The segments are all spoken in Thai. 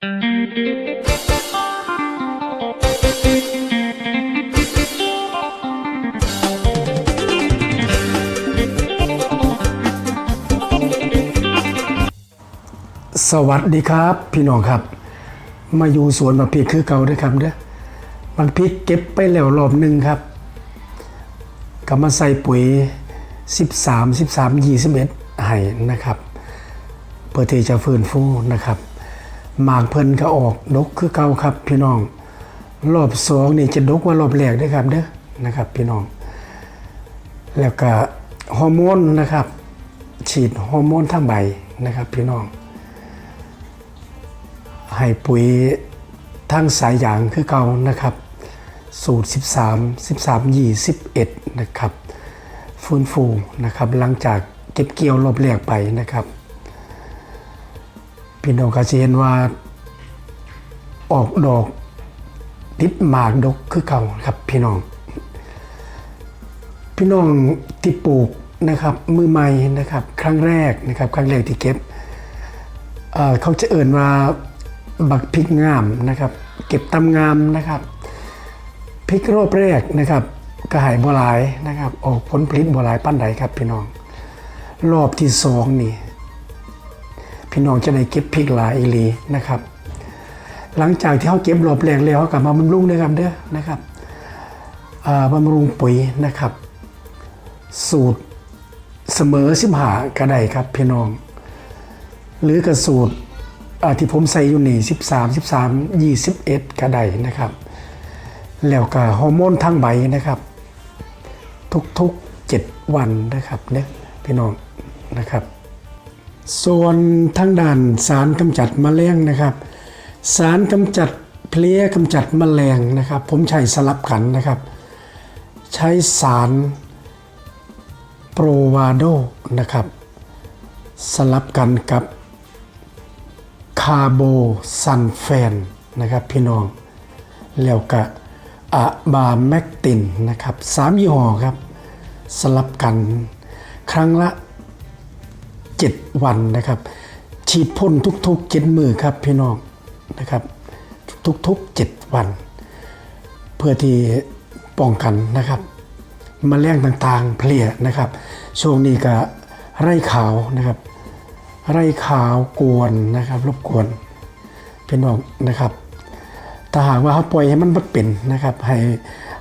สวัสดีครับ พี่น้องครับ มาอยู่สวนมะพริกคือเก่าด้วยครับเด้อมันพริกเก็บไปแล้วรอบหนึ่งครับก็มาใส่ปุ๋ย 13 13 21ให้นะครับ เพื่อที่จะฟื้นฟูนะครับ หมากเพิ่นก็ออกดกคือเก่าครับพี่น้อง รอบสองนี่จะดกว่ารอบแรกด้วยครับเด้อนะครับ พี่น้อง แล้วก็ฮอร์โมนนะครับ ฉีดฮอร์โมนทั้งใบนะครับ พี่น้อง ให้ปุ๋ยทั้งสายยางคือเก่านะครับ สูตร 13 13 21 นะครับ ฟื้นฟูนะครับ หลังจากเก็บเกี่ยวรอบแรกไปนะครับ พี่น้องก็จะเห็นว่า ออกดอกติดหมากดกคือเก่าครับพี่น้อง พี่น้องที่ปลูกนะครับมือใหม่นะครับ ครั้งแรกนะครับ ครั้งแรกที่เก็บเเขาจะเอ่นว่าบักพริกงามนะครับ เก็บตำงามนะครับพริกรอบแรกนะครับกระหายบัวลายนะครับ ออกผลผลิตบัวลายปั้นใดครับพี่น้อง รอบที่สองนี่ พี่น้องจะได้เก็บพริกหลายอีหลีนะครับ หลังจากที่เขาเก็บรอบแรกแล้วเขากลับมาบำรุงด้วยกันเด้อนะครับบำรุงปุ๋ยนะครับ สูตรเสมอสิบหากระไดครับพี่น้อง หรือกระสูตรที่ผมใส่อยู่นี่13 13 21กระไดนะครับ แล้วก็ฮอร์โมนทั้งใบนะครับ ทุกๆ7วันนะครับเนี่ยพี่น้องนะครับ ส่วนทางด้านสารกำจัดแมลงนะครับ สารกำจัดเพลี้ยกำจัดแมลงนะครับ ผมใช้สลับกันนะครับ ใช้สารโปรวาโดนะครับ สลับกันกับคาร์โบซันแฟนนะครับพี่น้อง แล้วก็อะบาแมกตินนะครับสามยี่ห้อครับ สลับกันครั้งละ 7 วันนะครับ ฉีดพ่นทุกๆ7มือครับพี่น้องนะครับทุกๆ 7 วัน เพื่อที่ป้องกันนะครับมแมลงต่างๆเพลียนะครับช่วงนี้ก็ไร่ขาวนะครับ ไร่ขาวกวนนะครับรบกวนพี่น้องนะครับถ้าหากว่าเขาปล่อยให้มันบ่เป็นนะครับ ให้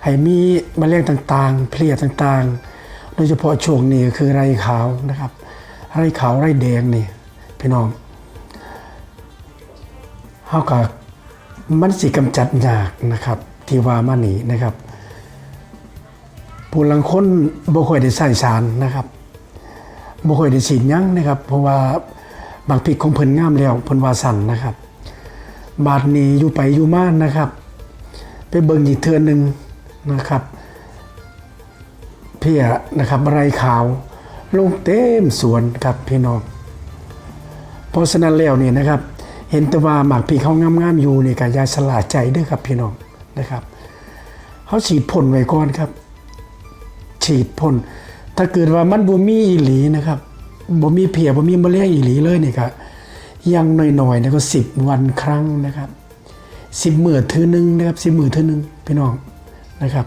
ให้มีมแมลงต่างๆ เพลียต่างๆ โดยเฉพาะช่วงนี้คือไร่ขาวนะครับ ไร่ขาวไร่แดงนี่พี่น้องเขาก็มันสิกำจัดยากนะครับ ที่ว่ามานี่นะครับผู้ลังคนบ่ค่อยได้ใส่สารนะครับบ่ค่อยได้ฉีดยั้งนะครับ เพราะว่าบางพริกของเพิ่นงามแล้วเพิ่นว่าสั่นนะครับ บาดนี้อยู่ไปอยู่มานะครับ ไปเบิ่งอีกเทื่อหนึ่งนะครับ เพียนะครับไรขาว ลงเต็มสวนครับพี่น้องเพราะฉะนั้นแล้วนี่นะครับ เห็นแต่ว่าหมากพี่เขางามๆอยู่เนี่ยก็อย่าสลาดใจเด้วยครับพี่น้องนะครับเขาฉีดพ่นไว้ก่อนครับ ฉีดพ่นถ้าเกิดว่ามันบ่มีอีหลีนะครับบ่มีเพียบ่มีมะเร็งอีหลีเลยเนี่ยก็อยังหน้อยๆนะก็สิบวันครั้งนะครับสิบมื้อทื่อหนึงนะครับสิบมื้อทื่อหนึงพี่น้องนะครับ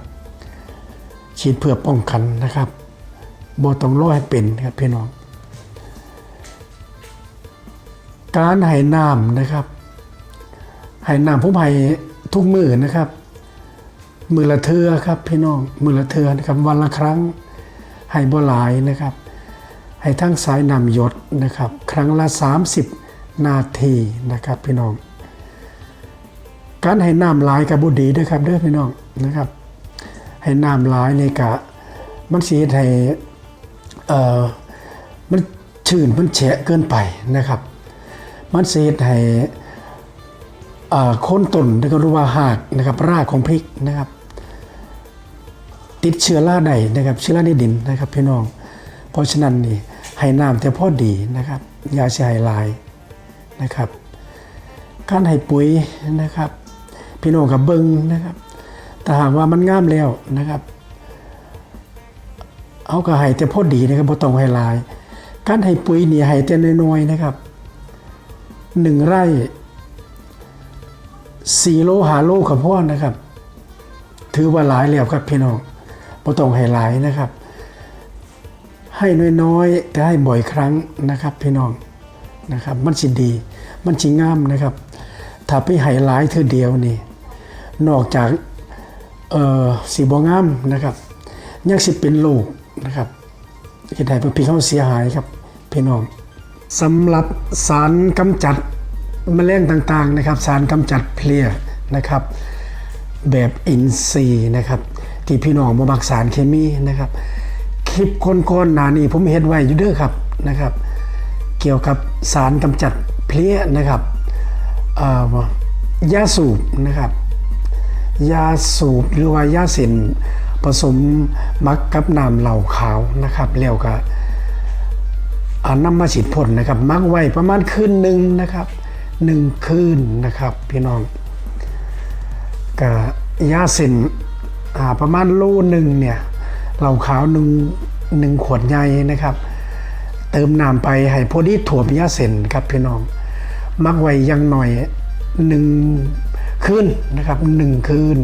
ฉีดเพื่อป้องกันนะครับ บ่ต้องรอให้เป็นครับพี่น้อง การให้น้ำนะครับให้น้ำผมให้ทุกมือนะครับ มือละเทือครับพี่น้อง มือละเทือนะครับ วันละครั้งให้บ่หลายนะครับ ให้ทั้งสายนำยดนะครับ ครั้งละ 30 นาทีนะครับพี่น้อง การให้น้ำหลายกับบุดีด้วยครับเด้อพี่น้องนะครับ ให้น้ำหลายในกะมันสีให้เอ่อ มันชื้นมันแฉะเกินไปนะครับ มันเสีให้โคนต้นแล้วก็รู้ว่าหากนะครับรากของพริกนะครับ ติดเชื้อราใดนะครับ เชื้อราในดินนะครับพี่น้อง เพราะฉะนั้นนี่ให้น้ำแต่พอดีนะครับยาเสียหายลายนะครับ การให้ปุ๋ยนะครับ พี่น้องกับเบิงนะครับแต่หากว่ามันงามแล้วนะครับ เอาก็ให้แต่พอดีนะครับบ่ต้องให้หลาย การให้ปุ๋ยนี่ให้แต่น้อยๆนะครับหนึ่งไร่สี่โลหาโลกับพ่อนะครับ ถือว่าหลายแล้วครับพี่น้องบ่ต้องให้หลายนะครับ ให้น้อยๆแต่ให้บ่อยครั้งนะครับพี่น้องนะครับ มันสิดี มันสิงามนะครับ ถ้าไปให้หลายเธอเดียวนี่ นอกจากเอ่อสีบ่งามนะครับ ยังสิเป็นโรค นะครับเฮ็ดให้พวกพี่เขาเสียหายครับพี่น้องสำหรับสารกำจัดแมลงต่างๆนะครับ สารกำจัดเพลียนะครับ แบบอินทรีย์นะครับ ที่พี่น้องบ่มักสารเคมีนะครับ คลิปคนๆหนานี่ผมเห็นไว้อยู่เด้อครับนะครับ เกี่ยวกับสารกำจัดเพลี้ยนะครับยาสูบนะครับยาสูบหรือว่ายาเส้น ผสมมักกับน้ำเหล่าขาวนะครับแล้วก็เอาน้ำมาฉีดพ่นนะครับ มักไว้ประมาณคืนหนึ่งนะครับหนึ่งคืนนะครับพี่น้องกับยาเส้นประมาณโลหนึ่งเนี่ยเหล่าขาวหนึ่งหนึ่งขวดใหญ่นะครับ เติมน้ำไปให้พอดีถั่วมยาเส้นครับพี่น้อง มักไว้ยังหน่อยหนึ่งคืนนะครับหนึ่งคืน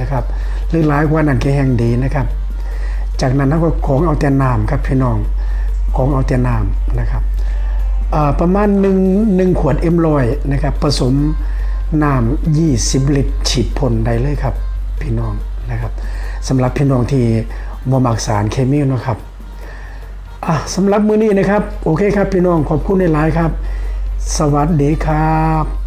นะครับ หรือหลายกว่านั้นก็แห่งดีนะครับ จากนั้นเราก็ของเอาแต่น้ำครับพี่น้องของเอาแต่น้ำนะครับประมาณหนึ่งหนึ่งขวดเอ็มลอยนะครับผสมน้ำยี่สิบลิตรฉีดพ่นได้เลยครับพี่น้องนะครับสำหรับพี่น้องที่บ่มักสารเคมีนะครับอะสำหรับมือนี้นะครับ โอเคครับพี่น้องขอบคุณในหลายครับ สวัสดีครับ